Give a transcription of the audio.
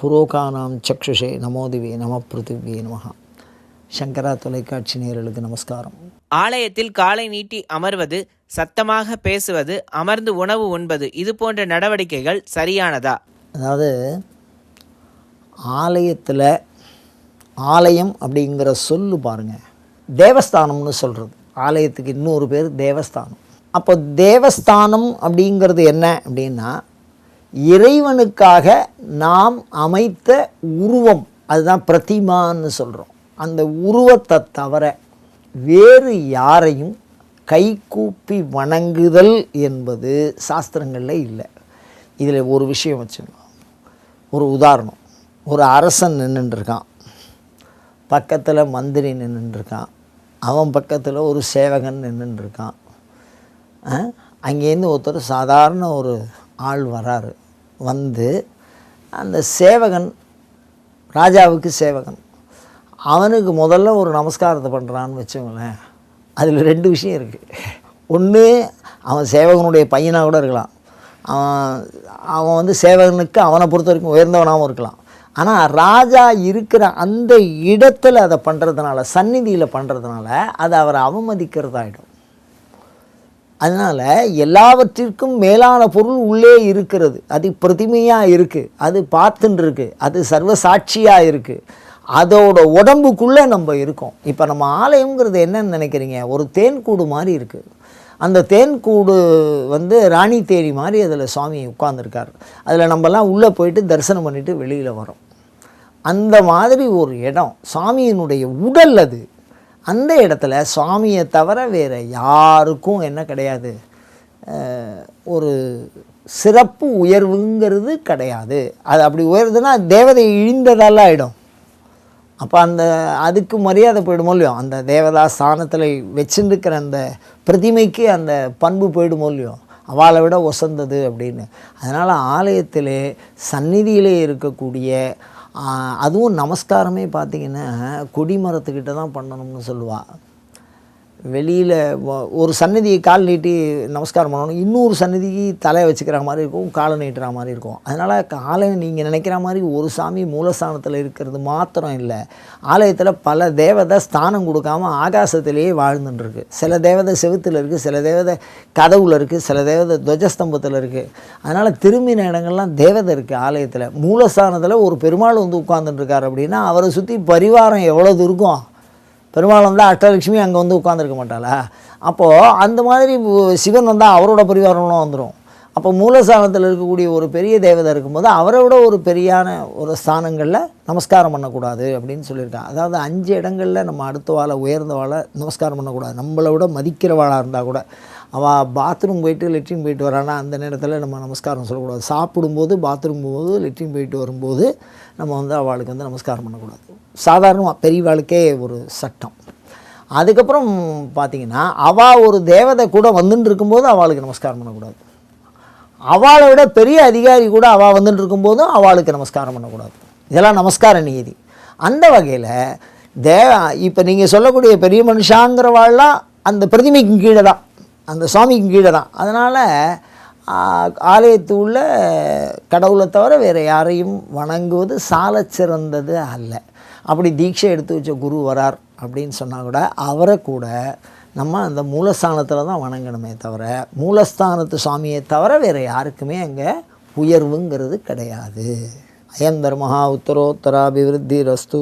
புரோகானாம் சக்ஷுஷே நமோதிவே நம பிருத்திவே நமஹ. சங்கரா தொலைக்காட்சி நேயர்களுக்கு நமஸ்காரம். ஆலயத்தில் காலை நீட்டி அமர்வது சத்தமாக பேசுவது அமர்ந்து உணவு உண்பது இது போன்ற நடவடிக்கைகள் சரியானதா? அதாவது ஆலயத்தில் ஆலயம் அப்படிங்கிற சொல்லு பாருங்க. தேவஸ்தானம்னு சொல்கிறது ஆலயத்துக்கு இன்னொரு பேர் தேவஸ்தானம். அப்போ தேவஸ்தானம் அப்படிங்கிறது என்ன அப்படின்னா இறைவனுக்காக நாம் அமைத்த உருவம் அதுதான் பிரதிமான்னு சொல்கிறோம் அந்த உருவத்தை தவிர வேறு யாரையும் கைகூப்பி வணங்குதல் என்பது சாஸ்திரங்களில் இல்லை. இதில் ஒரு விஷயம் வச்சுக்கணும் ஒரு உதாரணம். ஒரு அரசன் நின்றுட்டுருக்கான் பக்கத்தில் மந்திரி நின்றுட்டுருக்கான் அவன் பக்கத்தில் ஒரு சேவகன் நின்றுட்டுருக்கான் அங்கேருந்து ஒருத்தர் சாதாரண ஒரு ஆள் வராரு. வந்து அந்த சேவகன் ராஜாவுக்கு சேவகன். அவனுக்கு முதல்ல ஒரு நமஸ்காரத்தை பண்ணுறான்னு வச்சுக்கோங்களேன் அதில் ரெண்டு விஷயம் இருக்குது ஒன்று அவன் சேவகனுடைய பையனாக கூட இருக்கலாம். அவன் அவன் வந்து சேவகனுக்கு அவனை பொறுத்த வரைக்கும் உயர்ந்தவனாகவும் இருக்கலாம். ஆனால் ராஜா இருக்கிற அந்த இடத்துல அதை பண்ணுறதுனால சந்நிதியில் பண்ணுறதுனால அதை அவரை அவமதிக்கிறதாயிடும். அதனால் எல்லாவற்றிற்கும் மேலான பொருள் உள்ளே இருக்கிறது. அது பிரதிமையாக இருக்குது அது பார்த்துன்னு இருக்குது அது சர்வ சாட்சியாக இருக்குது அதோட உடம்புக்குள்ளே நம்ம இருக்கோம். இப்போ நம்ம ஆலயங்கிறது என்னன்னு நினைக்கிறீங்க? ஒரு தேன்கூடு மாதிரி இருக்குது அந்த தேன்கூடு வந்து ராணி தேரி மாதிரி அதில் சுவாமி உட்காந்துருக்கார் அதில் நம்மலாம் உள்ளே போயிட்டு தரிசனம் பண்ணிவிட்டு வெளியில் வரோம் அந்த மாதிரி ஒரு இடம் சுவாமியினுடைய உடல் அது. அந்த இடத்துல சுவாமியை தவிர வேறு யாருக்கும் என்ன கிடையாது. ஒரு சிறப்பு உயர்வுங்கிறது கிடையாது. அது அப்படி உயர்வுதுன்னா தேவதை இழிந்ததால் ஆகிடும் அப்போ அந்த அதுக்கு மரியாதை போயிடுமோ இல்லையோ? அந்த தேவதா ஸ்தானத்தில் வச்சுருக்கிற அந்த பிரதிமைக்கு அந்த பண்பு போயிடுமோ இல்லையோ? அவளை விட ஒசந்தது அப்படின்னு. அதனால் ஆலயத்திலே சந்நிதியிலே இருக்கக்கூடிய அதுவும் நமஸ்காரமே பார்த்திங்கன்னா கொடி மரத்துக்கிட்ட தான் பண்ணணும்னு சொல்லுவாள் வெளியில் ஒரு சன்னதியை கால் நீட்டி நமஸ்காரம் பண்ணணும். இன்னொரு சன்னதிக்கு தலையை வச்சுக்கிற மாதிரி இருக்கும் காலை நீட்டுற மாதிரி இருக்கும். அதனால் ஆலயம் நீங்கள் நினைக்கிற மாதிரி ஒரு சாமி மூலஸ்தானத்தில் இருக்கிறது மாத்திரம் இல்லை. ஆலயத்தில் பல தேவதை ஸ்தானம் கொடுக்காம ஆகாசத்திலேயே வாழ்ந்துட்டுருக்கு சில தேவதை செவுத்தில் இருக்குது சில தேவதை கதவுல இருக்குது சில தேவதை துவஜஸ்தம்பத்தில் இருக்குது அதனால் திரும்பின இடங்கள்லாம் தேவதை இருக்குது ஆலயத்தில். மூலஸ்தானத்தில் ஒரு பெருமாள் வந்து உட்கார்ந்துட்டுருக்கார் அப்படின்னா அவரை சுற்றி பரிவாரம் எவ்வளோ இருக்கும்? பெருமாள் வந்தால் அஷ்டலட்சுமி அங்கே வந்து உட்காந்துருக்க மாட்டாளா? அப்போது அந்த மாதிரி சிவன் வந்தால் அவரோட பரிவாரம்லாம் வந்துடும் அப்போ மூலஸ்தானத்தில் இருக்கக்கூடிய ஒரு பெரிய தேவதை இருக்கும்போது அவரை விட ஒரு பெரியான ஒரு ஸ்தானங்களில் நமஸ்காரம் பண்ணக்கூடாது அப்படின்னு சொல்லியிருக்காங்க அதாவது அஞ்சு இடங்களில் நம்ம அடுத்த வாழை உயர்ந்த வாழை நமஸ்காரம் பண்ணக்கூடாது. நம்மளை விட மதிக்கிறவாளாக இருந்தால் கூட. அவள் பாத்ரூம் போயிட்டு லெட்ரின் போயிட்டு வரானா அந்த நேரத்தில் நம்ம நமஸ்காரம் சொல்லக்கூடாது. சாப்பிடும்போது பாத்ரூம் போகும்போது லெட்ரின் போயிட்டு வரும்போது நம்ம வந்து அவளுக்கு வந்து நமஸ்காரம் பண்ணக்கூடாது. சாதாரணமாக பெரியவாளுக்கே ஒரு சட்டம். அதுக்கப்புறம் பார்த்தீங்கன்னா அவள் ஒரு தேவதை கூட வந்துட்டு இருக்கும்போது அவளுக்கு நமஸ்காரம் பண்ணக்கூடாது. அவளை விட பெரிய அதிகாரி கூட அவள் வந்துட்டு இருக்கும்போதும் அவளுக்கு நமஸ்காரம் பண்ணக்கூடாது. இதெல்லாம் நமஸ்கார நியதி. அந்த வகையில் தேவ இப்போ நீங்கள் சொல்லக்கூடிய பெரிய மனுஷாங்கிறவாள்லாம் அந்த பிரதிமைக்கு கீழே தான் அந்த சுவாமிக்கு கீழே தான். அதனால் ஆலயத்து உள்ள கடவுளை தவிர வேறு யாரையும் வணங்குவது சால சிறந்தது அல்ல. அப்படி தீட்சை எடுத்து வச்ச குரு வரார் அப்படின்னு சொன்னால் கூட அவரை கூட நம்ம அந்த மூலஸ்தானத்தில் தான் வணங்கணுமே தவிர மூலஸ்தானத்து சுவாமியை தவிர வேறு யாருக்குமே அங்கே உயர்வுங்கிறது கிடையாது. அயம் தர்மஹா உத்தரோத்தராபிவிருத்தி ரஸ்து